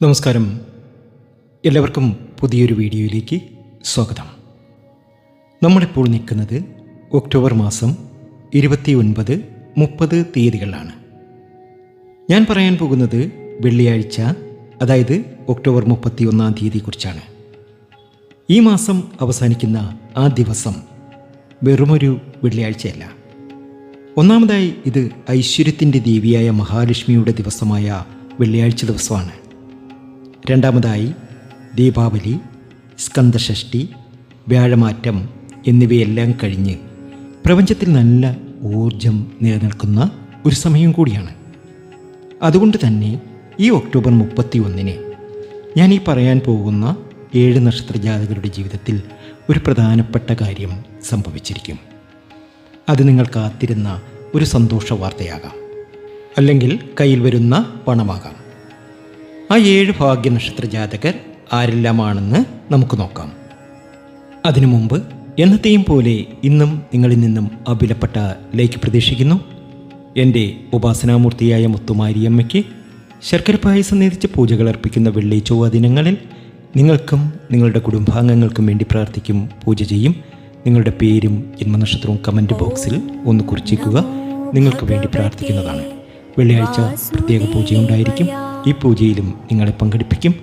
നമസ്കാരം. എല്ലാവർക്കും പുതിയൊരു വീഡിയോയിലേക്ക് സ്വാഗതം. നമ്മളിപ്പോൾ നിൽക്കുന്നത് ഒക്ടോബർ മാസം ഇരുപത്തി ഒൻപത് മുപ്പത് തീയതികളിലാണ്. ഞാൻ പറയാൻ പോകുന്നത് വെള്ളിയാഴ്ച അതായത് ഒക്ടോബർ മുപ്പത്തി ഒന്നാം തീയതിയെക്കുറിച്ചാണ്. ഈ മാസം അവസാനിക്കുന്ന ആ ദിവസം വെറുമൊരു വെള്ളിയാഴ്ചയല്ല. ഒന്നാമതായി ഇത് ഐശ്വര്യത്തിന്റെ ദേവിയായ മഹാലക്ഷ്മിയുടെ ദിവസമായ വെള്ളിയാഴ്ച ദിവസമാണ്. രണ്ടാമതായി ദീപാവലി സ്കന്ദഷഷ്ടി വ്യാഴമാറ്റം എന്നിവയെല്ലാം കഴിഞ്ഞ് പ്രപഞ്ചത്തിൽ നല്ല ഊർജം നിലനിൽക്കുന്ന ഒരു സമയം കൂടിയാണ്. അതുകൊണ്ട് തന്നെ ഈ ഒക്ടോബർ മുപ്പത്തി ഒന്നിന് ഞാൻ ഈ പറയാൻ പോകുന്ന ഏഴ് നക്ഷത്ര ജാതകരുടെ ജീവിതത്തിൽ ഒരു പ്രധാനപ്പെട്ട കാര്യം സംഭവിച്ചിരിക്കും. അത് നിങ്ങൾ കാത്തിരുന്ന ഒരു സന്തോഷ വാർത്തയാകാം. അല്ലെങ്കിൽ കയ്യിൽ വരുന്ന പണമാകാം. ആ ഏഴ് ഭാഗ്യ നക്ഷത്ര ജാതകർ ആരെല്ലാമാണെന്ന് നമുക്ക് നോക്കാം. അതിനു മുമ്പ് എന്നത്തെയും പോലെ ഇന്നും നിങ്ങളിൽ നിന്നും അഭിലപ്പെട്ട ലൈക്ക് പ്രതീക്ഷിക്കുന്നു. എന്റെ ഉപാസനാമൂർത്തിയായ മുത്തുമാരിയമ്മയ്ക്ക് ശർക്കര പായസം നേതിച്ച് പൂജകൾ അർപ്പിക്കുന്ന വെള്ളി ചൊവ്വ ദിനങ്ങളിൽ നിങ്ങൾക്കും നിങ്ങളുടെ കുടുംബാംഗങ്ങൾക്കും വേണ്ടി പ്രാർത്ഥിക്കും പൂജ ചെയ്യും. നിങ്ങളുടെ പേരും ജന്മനക്ഷത്രവും കമന്റ് ബോക്സിൽ ഒന്ന് കുറിച്ചേക്കുക. നിങ്ങൾക്ക് വേണ്ടി പ്രാർത്ഥിക്കുന്നതാണ്. വെള്ളിയാഴ്ച പ്രത്യേക പൂജയുണ്ടായിരിക്കും ഈ പൂജയിലും നിങ്ങളെ പങ്കെടുപ്പിക്കും.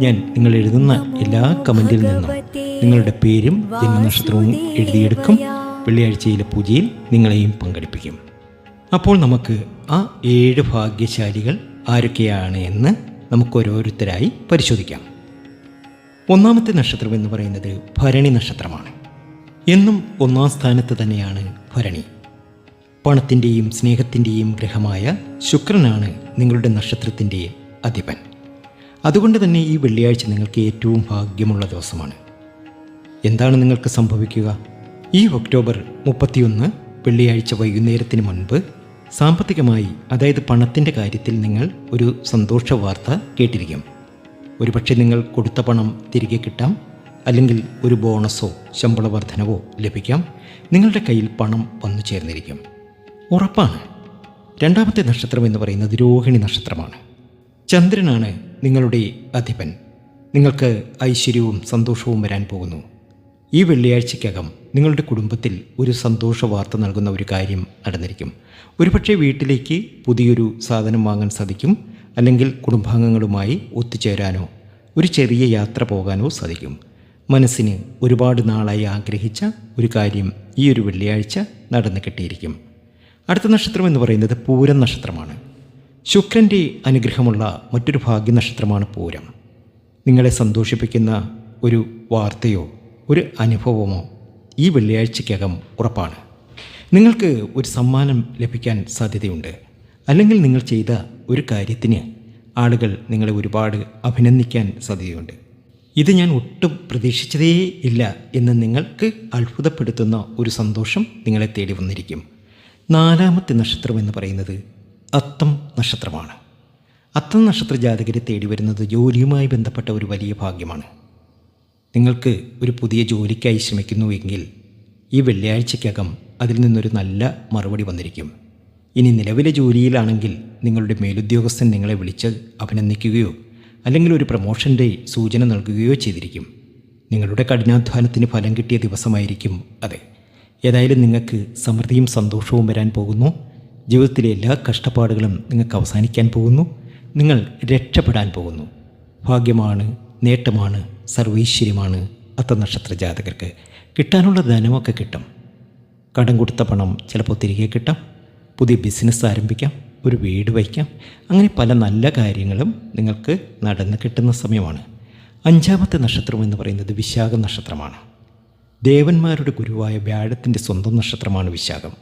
ഞാൻ നിങ്ങൾ എഴുതുന്ന എല്ലാ കമന്റിൽ നിന്നും നിങ്ങളുടെ പേരും ജന്മനക്ഷത്രവും എഴുതിയെടുക്കും. വെള്ളിയാഴ്ചയിലെ പൂജയിൽ നിങ്ങളെയും പങ്കെടുപ്പിക്കും. അപ്പോൾ നമുക്ക് ആ ഏഴ് ഭാഗ്യശാലികൾ ആരൊക്കെയാണ് എന്ന് നമുക്ക് ഓരോരുത്തരായി പരിശോധിക്കാം. ഒന്നാമത്തെ നക്ഷത്രം എന്ന് പറയുന്നത് ഭരണി നക്ഷത്രമാണ്. എന്നും ഒന്നാം സ്ഥാനത്ത് തന്നെയാണ് ഭരണി. പണത്തിന്റെയും സ്നേഹത്തിന്റെയും ഗ്രഹമായ ശുക്രനാണ് നിങ്ങളുടെ നക്ഷത്രത്തിന്റെ അധിപൻ. അതുകൊണ്ട് തന്നെ ഈ വെള്ളിയാഴ്ച നിങ്ങൾക്ക് ഏറ്റവും ഭാഗ്യമുള്ള ദിവസമാണ്. എന്താണ് നിങ്ങൾക്ക് സംഭവിക്കുക? ഈ ഒക്ടോബർ മുപ്പത്തിയൊന്ന് വെള്ളിയാഴ്ച വൈകുന്നേരത്തിന് മുൻപ് സാമ്പത്തികമായി അതായത് പണത്തിന്റെ കാര്യത്തിൽ നിങ്ങൾ ഒരു സന്തോഷ വാർത്ത കേട്ടിരിക്കും. ഒരുപക്ഷെ നിങ്ങൾ കൊടുത്ത പണം തിരികെ കിട്ടാം അല്ലെങ്കിൽ ഒരു ബോണസോ ശമ്പള വർധനവോ ലഭിക്കാം. നിങ്ങളുടെ കയ്യിൽ പണം വന്നു ചേർന്നിരിക്കും. ഉറപ്പാണ്. രണ്ടാമത്തെ നക്ഷത്രം എന്ന് പറയുന്നത് രോഹിണി നക്ഷത്രമാണ്. ചന്ദ്രനാണ് നിങ്ങളുടെ അധിപൻ. നിങ്ങൾക്ക് ഐശ്വര്യവും സന്തോഷവും വരാൻ പോകുന്നു. ഈ വെള്ളിയാഴ്ചയ്ക്കകം നിങ്ങളുടെ കുടുംബത്തിൽ ഒരു സന്തോഷ വാർത്ത നൽകുന്ന ഒരു കാര്യം നടന്നിരിക്കും. ഒരുപക്ഷെ വീട്ടിലേക്ക് പുതിയൊരു സാധനം വാങ്ങാൻ സാധിക്കും. അല്ലെങ്കിൽ കുടുംബാംഗങ്ങളുമായി ഒത്തുചേരാനോ ഒരു ചെറിയ യാത്ര പോകാനോ സാധിക്കും. മനസ്സിന് ഒരുപാട് നാളായി ആഗ്രഹിച്ച ഒരു കാര്യം ഈ ഒരു വെള്ളിയാഴ്ച നടന്നു കിട്ടിയിരിക്കും. അടുത്ത നക്ഷത്രം എന്ന് പറയുന്നത് പൂരം നക്ഷത്രമാണ്. ശുക്രന്റെ അനുഗ്രഹമുള്ള മറ്റൊരു ഭാഗ്യ നക്ഷത്രമാണ് പൂരം. നിങ്ങളെ സന്തോഷിപ്പിക്കുന്ന ഒരു വാർത്തയോ ഒരു അനുഭവമോ ഈ വെള്ളിയാഴ്ചയ്ക്കകം ഉറപ്പാണ്. നിങ്ങൾക്ക് ഒരു സമ്മാനം ലഭിക്കാൻ സാധ്യതയുണ്ട്. അല്ലെങ്കിൽ നിങ്ങൾ ചെയ്ത ഒരു കാര്യത്തിന് ആളുകൾ നിങ്ങളെ ഒരുപാട് അഭിനന്ദിക്കാൻ സാധ്യതയുണ്ട്. ഇത് ഞാൻ ഒട്ടും പ്രതീക്ഷിച്ചതേ ഇല്ല എന്ന് നിങ്ങൾക്ക് അത്ഭുതപ്പെടുത്തുന്ന ഒരു സന്തോഷം നിങ്ങളെ തേടി വന്നിരിക്കും. നാലാമത്തെ നക്ഷത്രം എന്ന് പറയുന്നത് അത്തം നക്ഷത്രമാണ്. അത്തം നക്ഷത്ര ജാതകരെ തേടി വരുന്നത് ജോലിയുമായി ബന്ധപ്പെട്ട ഒരു വലിയ ഭാഗ്യമാണ്. നിങ്ങൾക്ക് ഒരു പുതിയ ജോലിക്കായി ശ്രമിക്കുന്നുവെങ്കിൽ ഈ വെള്ളിയാഴ്ചയ്ക്കകം അതിൽ നിന്നൊരു നല്ല മറുപടി വന്നിരിക്കും. ഇനി നിലവിലെ ജോലിയിലാണെങ്കിൽ നിങ്ങളുടെ മേലുദ്യോഗസ്ഥൻ നിങ്ങളെ വിളിച്ച് അഭിനന്ദിക്കുകയോ അല്ലെങ്കിൽ ഒരു പ്രമോഷന്റെ സൂചന നൽകുകയോ ചെയ്തിരിക്കും. നിങ്ങളുടെ കഠിനാധ്വാനത്തിന് ഫലം കിട്ടിയ ദിവസമായിരിക്കും അതെ. ഏതായാലും നിങ്ങൾക്ക് സമൃദ്ധിയും സന്തോഷവും വരാൻ പോകുന്നു. ജീവിതത്തിലെ എല്ലാ കഷ്ടപ്പാടുകളും നിങ്ങൾക്ക് അവസാനിക്കാൻ പോകുന്നു. നിങ്ങൾ രക്ഷപ്പെടാൻ പോകുന്നു. ഭാഗ്യമാണ് നേട്ടമാണ് സർവൈശ്വര്യമാണ് അത്ത നക്ഷത്ര ജാതകർക്ക്. കിട്ടാനുള്ള ധനമൊക്കെ കിട്ടും. കടം കൊടുത്ത പണം ചിലപ്പോൾ തിരികെ കിട്ടാം. പുതിയ ബിസിനസ് ആരംഭിക്കാം. ഒരു വീട് വയ്ക്കാം. അങ്ങനെ പല നല്ല കാര്യങ്ങളും നിങ്ങൾക്ക് നടന്ന് കിട്ടുന്ന സമയമാണ്. അഞ്ചാമത്തെ നക്ഷത്രം എന്ന് പറയുന്നത് വിശാഖ നക്ഷത്രമാണ്. ദേവന്മാരുടെ ഗുരുവായ വ്യാഴത്തിന്റെ സ്വന്തം നക്ഷത്രമാണ് വിശാഖം.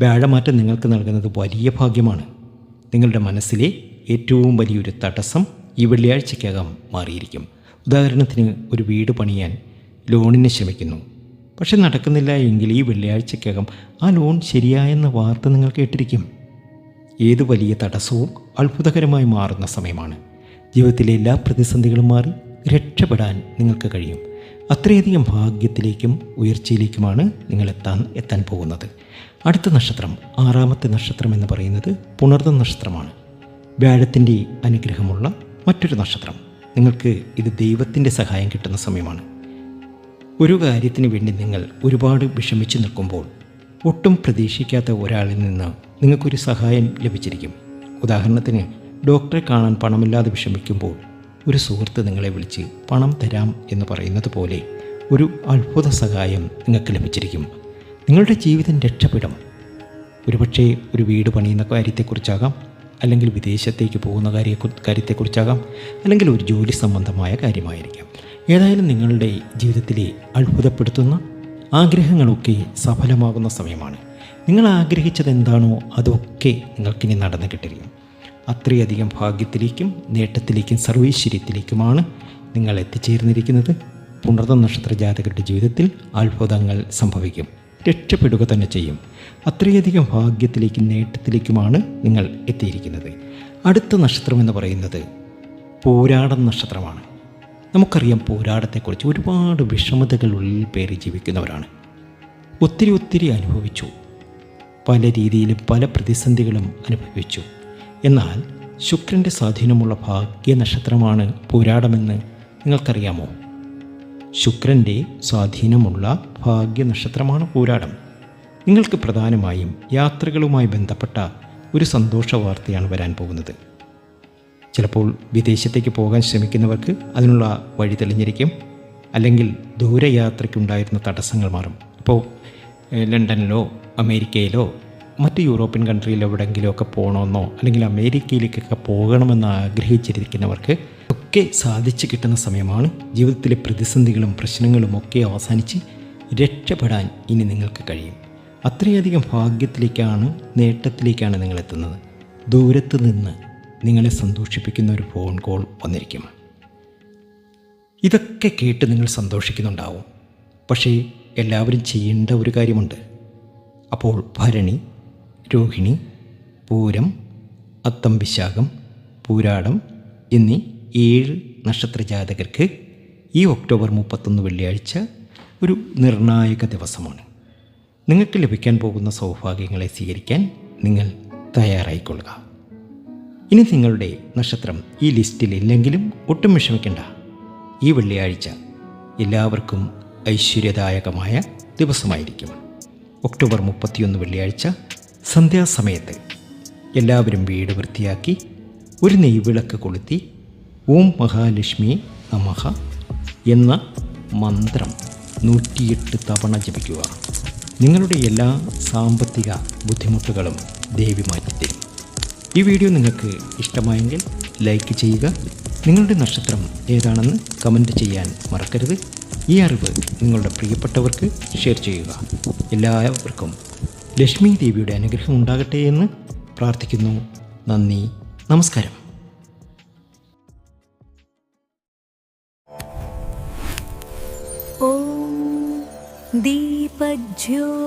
വ്യാഴമാറ്റം നിങ്ങൾക്ക് നൽകുന്നത് വലിയ ഭാഗ്യമാണ്. നിങ്ങളുടെ മനസ്സിലെ ഏറ്റവും വലിയൊരു തടസ്സം ഈ വെള്ളിയാഴ്ചയ്ക്കകം മാറിയിരിക്കും. ഉദാഹരണത്തിന് ഒരു വീട് പണിയാൻ ലോണിനെ ശ്രമിക്കുന്നു. പക്ഷെ നടക്കുന്നില്ല എങ്കിൽ ഈ വെള്ളിയാഴ്ചയ്ക്കകം ആ ലോൺ ശരിയായെന്ന വാർത്ത നിങ്ങൾ കേട്ടിരിക്കും. ഏത് വലിയ തടസ്സവും അത്ഭുതകരമായി മാറുന്ന സമയമാണ്. ജീവിതത്തിലെ എല്ലാ പ്രതിസന്ധികളും മാറി രക്ഷപ്പെടാൻ നിങ്ങൾക്ക് കഴിയും. അത്രയധികം ഭാഗ്യത്തിലേക്കും ഉയർച്ചയിലേക്കുമാണ് നിങ്ങൾ എത്താൻ എത്താൻ പോകുന്നത്. അടുത്ത നക്ഷത്രം ആറാമത്തെ നക്ഷത്രം എന്ന് പറയുന്നത് പുണർന്ന നക്ഷത്രമാണ്. വ്യാഴത്തിന്റെ അനുഗ്രഹമുള്ള മറ്റൊരു നക്ഷത്രം. നിങ്ങൾക്ക് ഇത് ദൈവത്തിന്റെ സഹായം കിട്ടുന്ന സമയമാണ്. ഒരു കാര്യത്തിന് വേണ്ടി നിങ്ങൾ ഒരുപാട് വിഷമിച്ച് നിൽക്കുമ്പോൾ ഒട്ടും പ്രതീക്ഷിക്കാത്ത ഒരാളിൽ നിന്ന് നിങ്ങൾക്കൊരു സഹായം ലഭിച്ചിരിക്കും. ഉദാഹരണത്തിന് ഡോക്ടറെ കാണാൻ പണമില്ലാതെ വിഷമിക്കുമ്പോൾ ഒരു സുഹൃത്ത് നിങ്ങളെ വിളിച്ച് പണം തരാം എന്ന് പറയുന്നത് പോലെ ഒരു അത്ഭുത സഹായം നിങ്ങൾക്ക് ലഭിച്ചിരിക്കും. നിങ്ങളുടെ ജീവിതം രക്ഷപ്പെടും. ഒരുപക്ഷേ ഒരു വീട് പണിയുന്ന കാര്യത്തെക്കുറിച്ചാകാം അല്ലെങ്കിൽ വിദേശത്തേക്ക് പോകുന്ന കാര്യ കാര്യത്തെക്കുറിച്ചാകാം അല്ലെങ്കിൽ ഒരു ജോലി സംബന്ധമായ കാര്യമായിരിക്കാം. ഏതായാലും നിങ്ങളുടെ ജീവിതത്തിലെ അത്ഭുതപ്പെടുത്തുന്ന ആഗ്രഹങ്ങളൊക്കെ സഫലമാകുന്ന സമയമാണ്. നിങ്ങൾ ആഗ്രഹിച്ചത് എന്താണോ അതൊക്കെ നിങ്ങൾക്കിനി നടന്നു കിട്ടിരിക്കും അത്രയധികം ഭാഗ്യത്തിലേക്കും നേട്ടത്തിലേക്കും സർവൈശ്വര്യത്തിലേക്കുമാണ് നിങ്ങൾ എത്തിച്ചേർന്നിരിക്കുന്നത്. പുണർന്ന നക്ഷത്ര ജാതകരുടെ ജീവിതത്തിൽ അത്ഭുതങ്ങൾ സംഭവിക്കും. രക്ഷപ്പെടുക തന്നെ ചെയ്യും. അത്രയധികം ഭാഗ്യത്തിലേക്കും നേട്ടത്തിലേക്കുമാണ് നിങ്ങൾ എത്തിയിരിക്കുന്നത്. അടുത്ത നക്ഷത്രം എന്ന് പറയുന്നത് പോരാടം നക്ഷത്രമാണ്. നമുക്കറിയാം പോരാടത്തെക്കുറിച്ച് ഒരുപാട് വിഷമതകൾ ഉള്ളിൽ പേറി ജീവിക്കുന്നവരാണ്. ഒത്തിരി ഒത്തിരി അനുഭവിച്ചു. പല രീതിയിലും പല പ്രതിസന്ധികളും അനുഭവിച്ചു. എന്നാൽ ശുക്രന്റെ സ്വാധീനമുള്ള ഭാഗ്യ നക്ഷത്രമാണ് പോരാടമെന്ന് നിങ്ങൾക്കറിയാമോ? ശുക്രന്റെ സ്വാധീനമുള്ള ഭാഗ്യ നക്ഷത്രമാണ് പോരാടം. നിങ്ങൾക്ക് പ്രധാനമായും യാത്രകളുമായി ബന്ധപ്പെട്ട ഒരു സന്തോഷ വാർത്തയാണ് വരാൻ പോകുന്നത്. ചിലപ്പോൾ വിദേശത്തേക്ക് പോകാൻ ശ്രമിക്കുന്നവർക്ക് അതിനുള്ള വഴി തെളിഞ്ഞിരിക്കും. അല്ലെങ്കിൽ ദൂരയാത്രയ്ക്കുണ്ടായിരുന്ന തടസ്സങ്ങൾ മാറും. ഇപ്പോൾ ലണ്ടനിലോ അമേരിക്കയിലോ മറ്റ് യൂറോപ്യൻ കൺട്രിയിൽ എവിടെയെങ്കിലുമൊക്കെ പോകണമെന്നോ അല്ലെങ്കിൽ അമേരിക്കയിലേക്കൊക്കെ പോകണമെന്ന് ആഗ്രഹിച്ചിരിക്കുന്നവർക്ക് ഒക്കെ സാധിച്ചു കിട്ടുന്ന സമയമാണ് ജീവിതത്തിലെ പ്രതിസന്ധികളും പ്രശ്നങ്ങളും ഒക്കെ അവസാനിച്ച് രക്ഷപ്പെടാൻ ഇനി നിങ്ങൾക്ക് കഴിയും. അത്രയധികം ഭാഗ്യത്തിലേക്കാണ് നേട്ടത്തിലേക്കാണ് നിങ്ങൾ എത്തുന്നത്. ദൂരത്ത് നിന്ന് നിങ്ങളെ സന്തോഷിപ്പിക്കുന്ന ഒരു ഫോൺ കോൾ വന്നിരിക്കും. ഇതൊക്കെ കേട്ട് നിങ്ങൾ സന്തോഷിക്കുന്നുണ്ടാവും. പക്ഷേ എല്ലാവരും ചെയ്യേണ്ട ഒരു കാര്യമുണ്ട്. അപ്പോൾ ഭരണി രോഹിണി പൂരം അത്തം വിശാഖം പൂരാടം എന്നീ ഏഴ് നക്ഷത്ര ജാതകർക്ക് ഈ ഒക്ടോബർ മുപ്പത്തൊന്ന് വെള്ളിയാഴ്ച ഒരു നിർണായക ദിവസമാണ്. നിങ്ങൾക്ക് ലഭിക്കാൻ പോകുന്ന സൗഭാഗ്യങ്ങളെ സ്വീകരിക്കാൻ നിങ്ങൾ തയ്യാറായിക്കൊള്ളുക. ഇനി നിങ്ങളുടെ നക്ഷത്രം ഈ ലിസ്റ്റിൽ ഇല്ലെങ്കിലും ഒട്ടും വിഷമിക്കേണ്ട. ഈ വെള്ളിയാഴ്ച എല്ലാവർക്കും ഐശ്വര്യദായകമായ ദിവസമായിരിക്കും. ഒക്ടോബർ മുപ്പത്തിയൊന്ന് വെള്ളിയാഴ്ച സന്ധ്യാസമയത്ത് എല്ലാവരും വീട് വൃത്തിയാക്കി ഒരു നെയ്വിളക്ക് കൊളുത്തി ഓം മഹാലക്ഷ്മി നമഹ എന്ന മന്ത്രം നൂറ്റിയെട്ട് തവണ ജപിക്കുക. നിങ്ങളുടെ എല്ലാ സാമ്പത്തിക ബുദ്ധിമുട്ടുകളും ദേവി മാറ്റിത്തരും ഈ വീഡിയോ നിങ്ങൾക്ക് ഇഷ്ടമായെങ്കിൽ ലൈക്ക് ചെയ്യുക. നിങ്ങളുടെ നക്ഷത്രം ഏതാണെന്ന് കമന്റ് ചെയ്യാൻ മറക്കരുത്. ഈ അറിവ് നിങ്ങളുടെ പ്രിയപ്പെട്ടവർക്ക് ഷെയർ ചെയ്യുക. എല്ലാവർക്കും ലക്ഷ്മി ദേവിയുടെ അനുഗ്രഹം ഉണ്ടാകട്ടെ എന്ന് പ്രാർത്ഥിക്കുന്നു. നന്ദി. നമസ്കാരം. ദീപജ്യോ